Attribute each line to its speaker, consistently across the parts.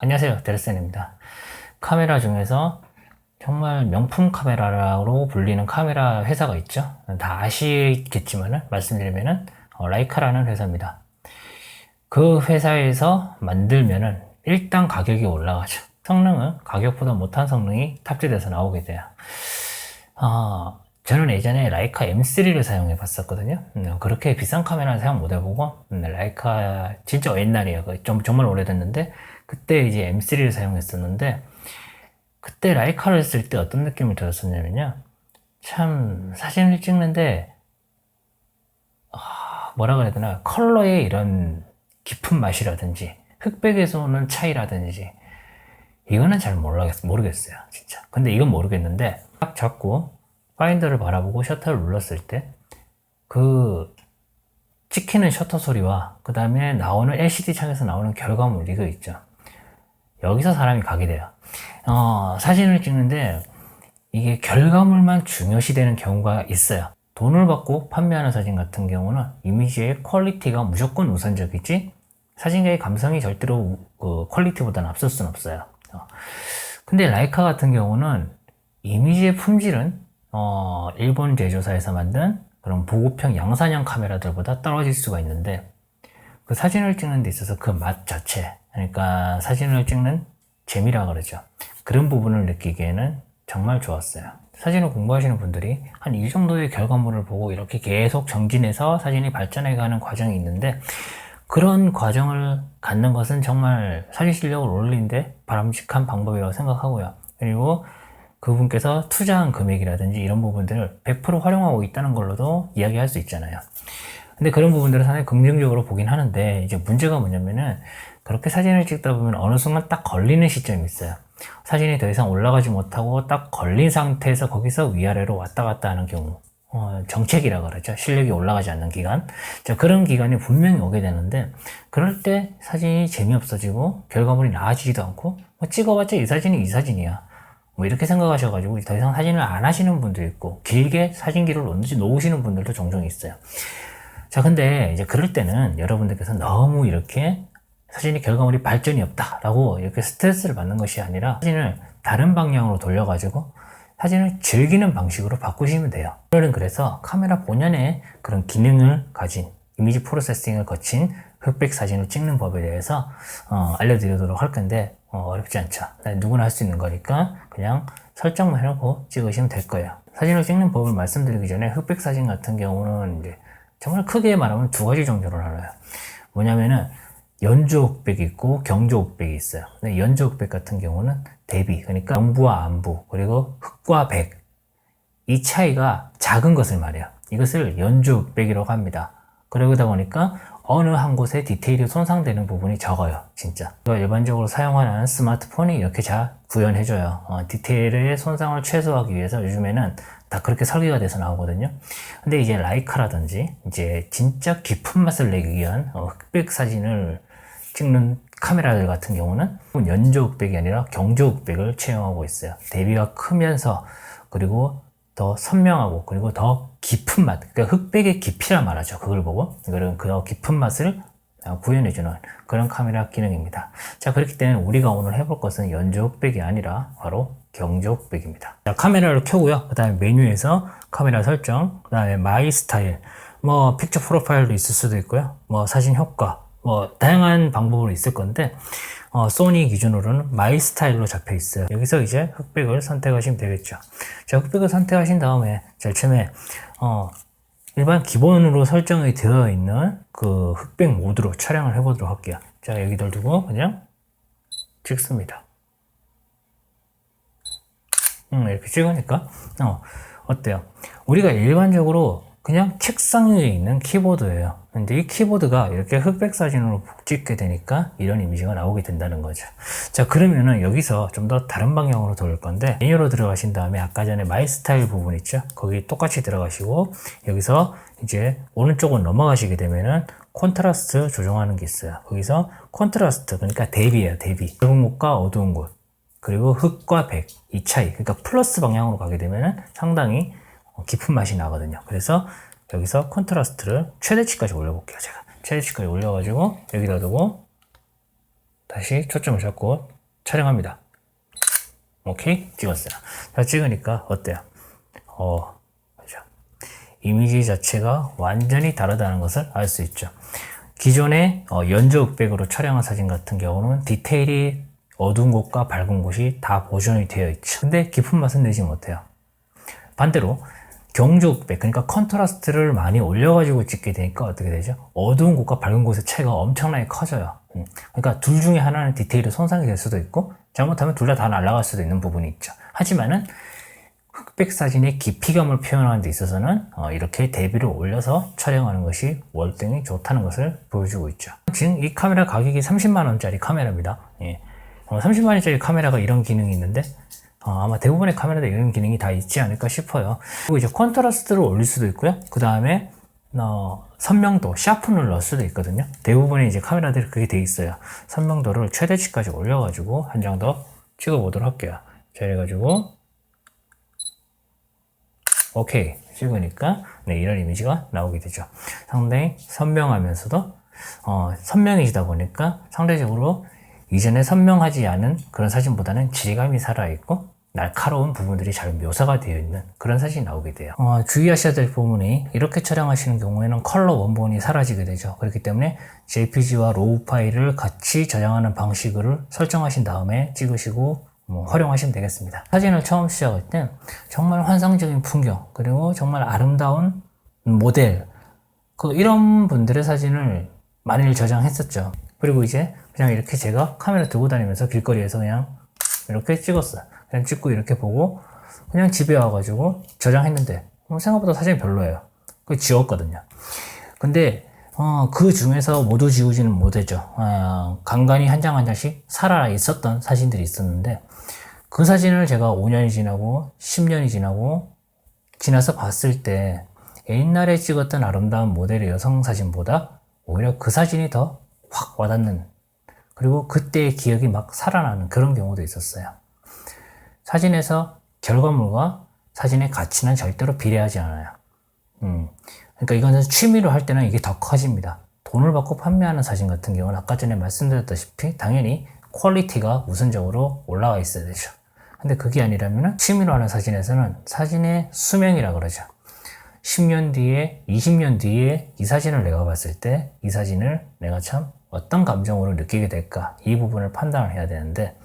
Speaker 1: 안녕하세요. 데르센입니다. 카메라 중에서 정말 명품 카메라로 불리는 카메라 회사가 있죠. 다 아시겠지만 말씀드리면은 어, 라이카라는 회사입니다. 그 회사에서 만들면은 일단 가격이 올라가죠. 성능은 가격보다 못한 성능이 탑재돼서 나오게 돼요. 어, 저는 예전에 라이카 M3를 사용해 봤었거든요. 음, 그렇게 비싼 카메라는 사용 못 해보고, 음, 라이카 진짜 옛날이에요. 그 좀, 정말 오래됐는데, 그때 이제 M3를 사용했었는데, 그때 라이카를 쓸 때 어떤 느낌이 들었었냐면요. 참, 사진을 찍는데, 아, 뭐라 그래야 되나, 컬러의 이런 깊은 맛이라든지, 흑백에서 오는 차이라든지, 이거는 잘 모르겠, 모르겠어요. 진짜. 근데 이건 모르겠는데, 딱 잡고, 파인더를 바라보고 셔터를 눌렀을 때 그 찍히는 셔터 소리와 그 다음에 나오는 LCD 창에서 나오는 결과물 이거 있죠. 여기서 사람이 가게 돼요. 어, 사진을 찍는데 이게 결과물만 중요시 되는 경우가 있어요. 돈을 받고 판매하는 사진 같은 경우는 이미지의 퀄리티가 무조건 우선적이지 사진가의 감성이 절대로 그 퀄리티보다는 앞설 수는 없어요. 어. 근데 라이카 같은 경우는 이미지의 품질은 어, 일본 제조사에서 만든 그런 보급형 양산형 카메라들보다 떨어질 수가 있는데 그 사진을 찍는 데 있어서 그 맛 자체 그러니까 사진을 찍는 재미라 그러죠. 그런 부분을 느끼기에는 정말 좋았어요. 사진을 공부하시는 분들이 한 이 정도의 결과물을 보고 이렇게 계속 정진해서 사진이 발전해 가는 과정이 있는데 그런 과정을 갖는 것은 정말 사진 실력을 올리는데 바람직한 방법이라고 생각하고요. 그리고 그분께서 투자한 금액이라든지 이런 부분들을 100% 활용하고 있다는 걸로도 이야기할 수 있잖아요. 근데 그런 부분들을 상당히 긍정적으로 보긴 하는데 이제 문제가 뭐냐면은 그렇게 사진을 찍다 보면 어느 순간 딱 걸리는 시점이 있어요. 사진이 더 이상 올라가지 못하고 딱 걸린 상태에서 거기서 위아래로 왔다 갔다 하는 경우. 어, 정책이라 그러죠. 실력이 올라가지 않는 기간. 자, 그런 기간이 분명히 오게 되는데, 그럴 때 사진이 재미없어지고, 결과물이 나아지지도 않고, 뭐 찍어봤자 이 사진이 이 사진이야. 뭐 이렇게 생각하셔가지고 더 이상 사진을 안 하시는 분도 있고 길게 사진기를 놓으시는 분들도 종종 있어요. 자, 근데 이제 그럴 때는 여러분들께서 너무 이렇게 사진의 결과물이 발전이 없다라고 이렇게 스트레스를 받는 것이 아니라 사진을 다른 방향으로 돌려가지고 사진을 즐기는 방식으로 바꾸시면 돼요. 오늘은 그래서 카메라 본연의 그런 기능을 가진 이미지 프로세싱을 거친 흑백 사진을 찍는 법에 대해서 어, 알려드리도록 할 건데 어, 렵지 않죠. 누구나 할 수 있는 거니까 그냥 설정만 해놓고 찍으시면 될 거예요. 사진을 찍는 법을 말씀드리기 전에 흑백 사진 같은 경우는 이제 정말 크게 말하면 두 가지 정도로 나눠요. 뭐냐면은 연조 흑백이 있고 경조 흑백이 있어요. 근데 연조 흑백 같은 경우는 대비, 그러니까 영부와 안부, 그리고 흑과 백. 이 차이가 작은 것을 말해요. 이것을 연조 흑백이라고 합니다. 그러다 보니까 어느 한 곳에 디테일이 손상되는 부분이 적어요 진짜 일반적으로 사용하는 스마트폰이 이렇게 잘 구현해줘요 어, 디테일의 손상을 최소화하기 위해서 요즘에는 다 그렇게 설계가 돼서 나오거든요 근데 이제 라이카라든지 이제 진짜 깊은 맛을 내기 위한 어, 흑백 사진을 찍는 카메라들 같은 경우는 연조 흑백이 아니라 경조 흑백을 채용하고 있어요 대비가 크면서 그리고 더 선명하고 그리고 더 깊은 맛, 그러니까 흑백의 깊이라 말하죠. 그걸 보고 이거는 그 깊은 맛을 구현해주는 그런 카메라 기능입니다. 자 그렇기 때문에 우리가 오늘 해볼 것은 연조 흑백이 아니라 바로 자 카메라를 켜고요. 그 다음에 메뉴에서 카메라 설정, 그 다음에 마이 스타일, 뭐 픽처 프로파일도 있을 수도 있고요. 뭐 사진 효과, 뭐 다양한 방법으로 있을 건데 어, 소니 기준으로는 마이 스타일로 잡혀 있어요. 여기서 이제 흑백을 선택하시면 되겠죠. 자, 흑백을 선택하신 다음에 제일 처음에 어, 일반 기본으로 설정이 되어 있는 그 흑백 모드로 촬영을 해보도록 할게요. 자, 여기들 두고 그냥 찍습니다. 음, 이렇게 찍으니까 어, 어때요? 우리가 일반적으로 그냥 책상 위에 있는 키보드예요. 근데 이 키보드가 이렇게 흑백 사진으로 찍게 되니까 이런 이미지가 나오게 된다는 거죠. 자, 그러면은 여기서 좀 더 다른 방향으로 돌 건데 메뉴로 들어가신 다음에 아까 전에 마이 스타일 부분 있죠? 거기 똑같이 들어가시고 여기서 이제 오른쪽으로 넘어가시게 되면은 콘트라스트 조정하는 게 있어요. 거기서 콘트라스트 그러니까 대비예요, 대비. 밝은 곳과 어두운 곳. 그리고 흑과 백 이 차이. 그러니까 플러스 방향으로 가게 되면은 상당히 어, 깊은 맛이 나거든요. 그래서 여기서 컨트라스트를 최대치까지 올려볼게요. 제가 최대치까지 올려가지고 여기다 두고 다시 초점을 잡고 촬영합니다. 오케이 찍었어요. 자 찍으니까 어때요? 어, 그죠? 이미지 자체가 완전히 다르다는 것을 알 수 있죠. 기존의 어, 연저 흑백으로 촬영한 사진 같은 경우는 디테일이 어두운 곳과 밝은 곳이 다 보존이 되어 있죠. 근데 깊은 맛은 내지 못해요. 반대로 경주 흑백, 그러니까 컨트라스트를 많이 올려가지고 찍게 되니까 어떻게 되죠? 어두운 곳과 밝은 곳의 차이가 엄청나게 커져요. 음. 그러니까 둘 중에 하나는 디테일이 손상이 될 수도 있고, 잘못하면 둘 다 다 날아갈 수도 있는 부분이 있죠. 하지만은 흑백 사진의 깊이감을 표현하는 데 있어서는 어, 이렇게 대비를 올려서 촬영하는 것이 월등히 좋다는 것을 보여주고 있죠. 지금 이 카메라 가격이 30만원짜리 카메라입니다. 예. 30만원짜리 카메라가 이런 기능이 있는데 어, 아마 대부분의 카메라에 이런 기능이 다 있지 않을까 싶어요. 그리고 이제 컨트라스트를 올릴 수도 있고요. 그 다음에 어, 선명도, 샤픈을 넣을 수도 있거든요. 대부분의 이제 카메라들이 그게 돼 있어요. 선명도를 최대치까지 올려가지고 한 장 더 찍어보도록 할게요. 자, 이래가지고 오케이 찍으니까 네, 이런 이미지가 나오게 되죠. 상당히 선명하면서도 어, 선명해지다 보니까 상대적으로 이전에 선명하지 않은 그런 사진보다는 질감이 살아있고 날카로운 부분들이 잘 묘사가 되어 있는 그런 사진이 나오게 돼요. 어, 주의하셔야 될 부분이 이렇게 촬영하시는 경우에는 컬러 원본이 사라지게 되죠. 그렇기 때문에 JPG와 로우 파일을 같이 저장하는 방식을 설정하신 다음에 찍으시고 뭐 활용하시면 되겠습니다. 사진을 처음 시작할 때 정말 환상적인 풍경 그리고 정말 아름다운 모델 그 이런 분들의 사진을 많이 저장했었죠. 그리고 이제 그냥 이렇게 제가 카메라 들고 다니면서 길거리에서 그냥 이렇게 찍었어요. 그냥 찍고 이렇게 보고 그냥 집에 와가지고 저장했는데 어, 생각보다 사진이 별로예요. 그 지웠거든요. 근데 어, 그 중에서 모두 지우지는 못했죠. 어, 간간히 한 장 한 장씩 살아 있었던 사진들이 있었는데 그 사진을 제가 5년이 지나고 10년이 지나고 지나서 봤을 때 옛날에 찍었던 아름다운 모델의 여성 사진보다 오히려 그 사진이 더 확 와닿는 그리고 그때의 기억이 막 살아나는 그런 경우도 있었어요. 사진에서 결과물과 사진의 가치는 절대로 비례하지 않아요. 음. 그러니까 이거는 취미로 할 때는 이게 더 커집니다. 돈을 받고 판매하는 사진 같은 경우는 아까 전에 말씀드렸다시피 당연히 퀄리티가 우선적으로 올라와 있어야 되죠. 근데 그게 아니라면 취미로 하는 사진에서는 사진의 수명이라 그러죠. 10년 뒤에, 20년 뒤에 이 사진을 내가 봤을 때 이 사진을 내가 참 어떤 감정으로 느끼게 될까 이 부분을 판단을 해야 되는데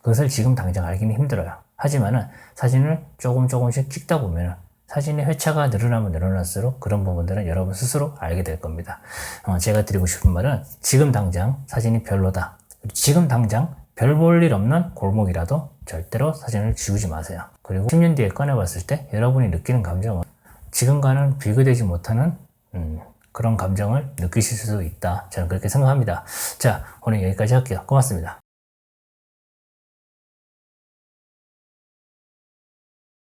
Speaker 1: 그것을 지금 당장 알기는 힘들어요. 하지만은 사진을 조금 조금씩 찍다 보면 사진의 회차가 늘어나면 늘어날수록 그런 부분들은 여러분 스스로 알게 될 겁니다. 어, 제가 드리고 싶은 말은 지금 당장 사진이 별로다. 지금 당장 별 볼 일 없는 골목이라도 절대로 사진을 지우지 마세요. 그리고 10년 뒤에 꺼내봤을 때 여러분이 느끼는 감정은 지금과는 비교되지 못하는 음, 그런 감정을 느끼실 수도 있다. 저는 그렇게 생각합니다. 자, 오늘 여기까지 할게요. 고맙습니다.